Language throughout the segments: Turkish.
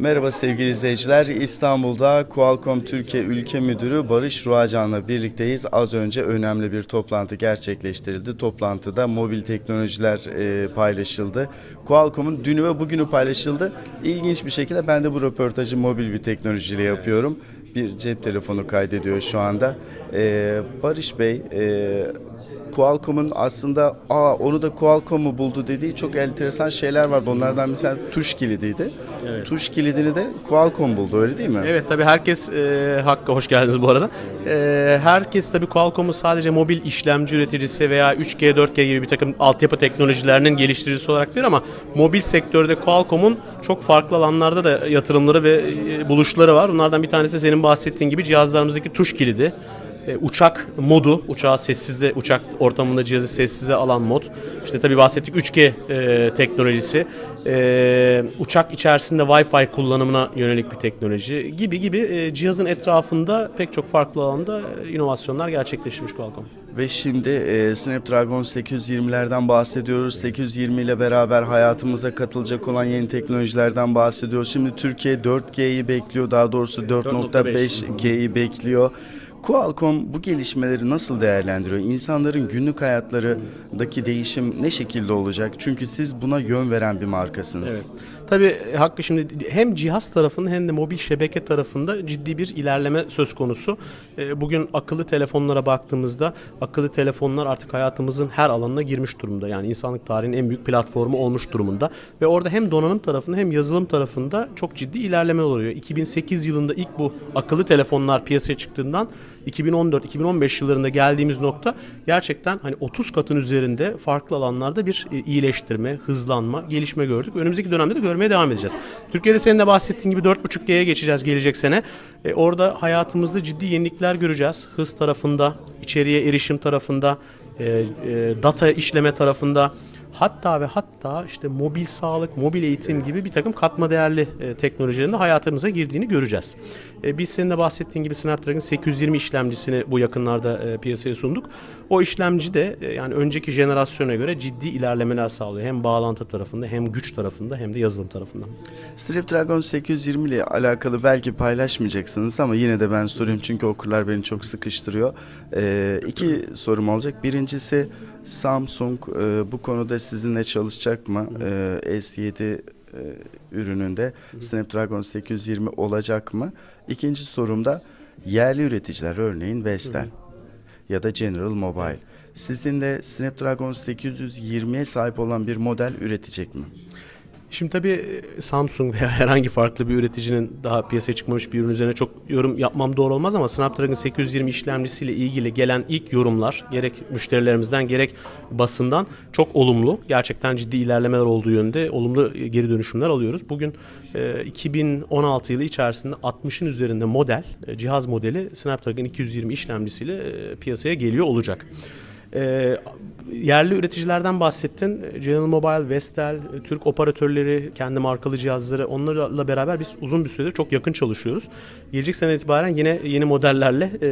Merhaba sevgili izleyiciler. İstanbul'da Qualcomm Türkiye Ülke Müdürü Barış Ruacan'la birlikteyiz. Az önce önemli bir toplantı gerçekleştirildi. Toplantıda mobil teknolojiler e, paylaşıldı. Qualcomm'un dünü ve bugünü paylaşıldı. İlginç bir şekilde ben de bu röportajı mobil bir teknolojiyle yapıyorum. Bir cep telefonu kaydediyor şu anda. E, Barış Bey, e, Qualcomm'un aslında aa onu da Qualcomm mu buldu dediği çok enteresan şeyler vardı. Onlardan mesela tuş kilidiydi. Tuş kilidini de Qualcomm buldu öyle değil mi? Evet tabii herkes e, Hakkı hoş geldiniz bu arada. E, herkes tabii Qualcomm'u sadece mobil işlemci üreticisi veya 3G 4G gibi bir takım altyapı teknolojilerinin geliştiricisi olarak bilir ama mobil sektörde Qualcomm'un çok farklı alanlarda da yatırımları ve e, buluşları var. Bunlardan bir tanesi senin bahsettiğin gibi cihazlarımızdaki tuş kilidi. E, uçak modu, uçağı sessizde, uçak ortamında cihazı sessize alan mod. İşte tabii bahsettik 3G e, teknolojisi. E, uçak içerisinde Wi-Fi kullanımına yönelik bir teknoloji gibi gibi e, cihazın etrafında pek çok farklı alanda e, inovasyonlar gerçekleştirmiş Qualcomm. Ve şimdi e, Snapdragon 820'lerden bahsediyoruz. 820 ile beraber hayatımıza katılacak olan yeni teknolojilerden bahsediyoruz. Şimdi Türkiye 4G'yi bekliyor. Daha doğrusu 4.5G'yi bekliyor. Qualcomm bu gelişmeleri nasıl değerlendiriyor? İnsanların günlük hayatlarındaki değişim ne şekilde olacak? Çünkü siz buna yön veren bir markasınız. Evet. Tabii e, Hakkı şimdi hem cihaz tarafında hem de mobil şebeke tarafında ciddi bir ilerleme söz konusu. E, Bugün akıllı telefonlara baktığımızda akıllı telefonlar artık hayatımızın her alanına girmiş durumda. Yani insanlık tarihinin en büyük platformu olmuş durumunda. Ve orada hem donanım tarafında hem yazılım tarafında çok ciddi ilerleme oluyor. 2008 yılında ilk bu akıllı telefonlar piyasaya çıktığından 2014-2015 yıllarında geldiğimiz nokta gerçekten hani 30 katın üzerinde farklı alanlarda bir e, iyileştirme, hızlanma, gelişme gördük. Önümüzdeki dönemde de görmeye devam edeceğiz. Türkiye'de senin de bahsettiğin gibi 4.5G'ye geçeceğiz gelecek sene. E, orada hayatımızda ciddi yenilikler göreceğiz. Hız tarafında, içeriye erişim tarafında, e, e, data işleme tarafında. Hatta ve hatta işte mobil sağlık, mobil eğitim gibi bir takım katma değerli e, teknolojilerin de hayatımıza girdiğini göreceğiz. E, biz senin de bahsettiğin gibi Snapdragon 820 işlemcisini bu yakınlarda e, piyasaya sunduk. O işlemci de e, yani önceki jenerasyona göre ciddi ilerlemeler sağlıyor. Hem bağlantı tarafında hem güç tarafında hem de yazılım tarafında. Snapdragon 820 ile alakalı belki paylaşmayacaksınız ama yine de ben sorayım çünkü okurlar beni çok sıkıştırıyor. Ee, iki sorum olacak. Birincisi Samsung e, bu konuda sizinle çalışacak mı? Ee, S7 e, ürününde Snapdragon 820 olacak mı? İkinci sorum da yerli üreticiler örneğin Vestel ya da General Mobile. Sizinle Snapdragon 820'ye sahip olan bir model üretecek mi? Şimdi tabii e, Samsung veya herhangi farklı bir üreticinin daha piyasaya çıkmamış bir ürün üzerine çok yorum yapmam doğru olmaz ama Snapdragon 820 işlemcisiyle ilgili gelen ilk yorumlar gerek müşterilerimizden gerek basından çok olumlu. Gerçekten ciddi ilerlemeler olduğu yönde olumlu e, geri dönüşümler alıyoruz. Bugün e, 2016 yılı içerisinde 60'ın üzerinde model, e, cihaz modeli Snapdragon 220 işlemcisiyle e, piyasaya geliyor olacak. E, yerli üreticilerden bahsettin. General Mobile, Vestel, Türk operatörleri, kendi markalı cihazları onlarla beraber biz uzun bir süredir çok yakın çalışıyoruz. Gelecek sene itibaren yine yeni modellerle e,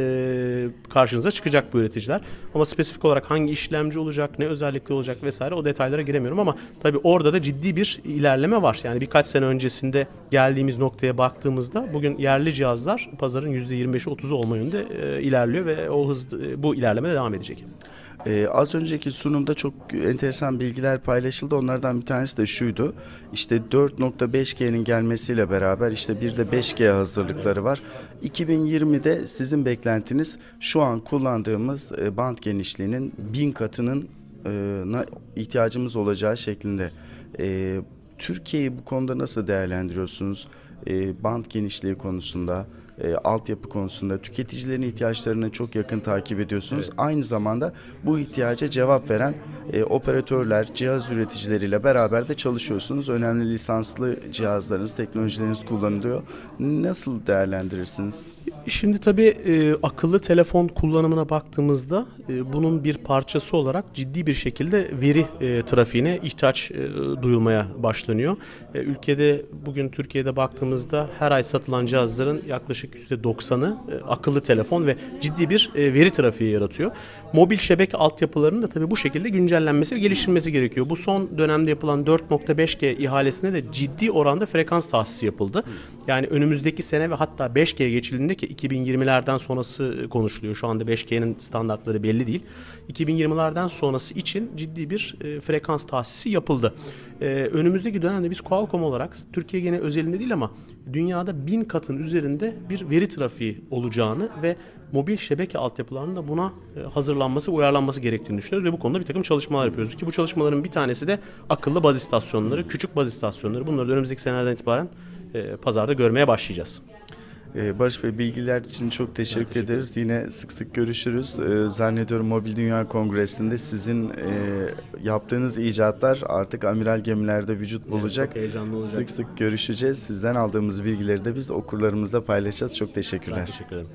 karşınıza çıkacak bu üreticiler. Ama spesifik olarak hangi işlemci olacak, ne özellikli olacak vesaire o detaylara giremiyorum ama tabii orada da ciddi bir ilerleme var. Yani birkaç sene öncesinde geldiğimiz noktaya baktığımızda bugün yerli cihazlar pazarın %25'i 30'u olma yönünde e, ilerliyor ve o hız e, bu ilerleme de devam edecek. Ee, az önceki sunumda çok enteresan bilgiler paylaşıldı. Onlardan bir tanesi de şuydu. İşte 4.5G'nin gelmesiyle beraber işte bir de 5G hazırlıkları var. 2020'de sizin beklentiniz şu an kullandığımız e, band genişliğinin bin katının e, ihtiyacımız olacağı şeklinde. E, Türkiye'yi bu konuda nasıl değerlendiriyorsunuz? E, band genişliği konusunda, e, altyapı konusunda tüketicilerin ihtiyaçlarını çok yakın takip ediyorsunuz. Aynı zamanda bu ihtiyaca cevap veren e, operatörler, cihaz üreticileriyle beraber de çalışıyorsunuz. Önemli lisanslı cihazlarınız, teknolojileriniz kullanılıyor. Nasıl değerlendirirsiniz? Şimdi tabii e, akıllı telefon kullanımına baktığımızda e, bunun bir parçası olarak ciddi bir şekilde veri e, trafiğine ihtiyaç e, duyulmaya başlanıyor. E, ülkede bugün Türkiye'de baktığımızda her ay satılan cihazların yaklaşık %90'ı e, akıllı telefon ve ciddi bir e, veri trafiği yaratıyor. Mobil şebeke altyapılarının da tabii bu şekilde güncellenmesi ve geliştirilmesi gerekiyor. Bu son dönemde yapılan 4.5G ihalesine de ciddi oranda frekans tahsisi yapıldı. Yani önümüzdeki sene ve hatta 5G geçildiğinde ki 2020'lerden sonrası konuşuluyor. Şu anda 5G'nin standartları belli değil. 2020'lerden sonrası için ciddi bir e, frekans tahsisi yapıldı. E, önümüzdeki dönemde biz Qualcomm olarak Türkiye gene özelinde değil ama dünyada bin katın üzerinde bir veri trafiği olacağını ve mobil şebeke altyapılarının da buna e, hazırlanması, uyarlanması gerektiğini düşünüyoruz ve bu konuda bir takım çalışmalar yapıyoruz ki bu çalışmaların bir tanesi de akıllı baz istasyonları, küçük baz istasyonları. Bunları önümüzdeki senelerden itibaren e, pazarda görmeye başlayacağız. Ee, Barış Bey bilgiler için çok teşekkür, ederiz. Yine sık sık görüşürüz. Ee, zannediyorum Mobil Dünya Kongresi'nde sizin e, yaptığınız icatlar artık amiral gemilerde vücut bulacak. heyecanlı olacak. Sık sık görüşeceğiz. Sizden aldığımız bilgileri de biz okurlarımızla paylaşacağız. Çok teşekkürler. Teşekkür ederim.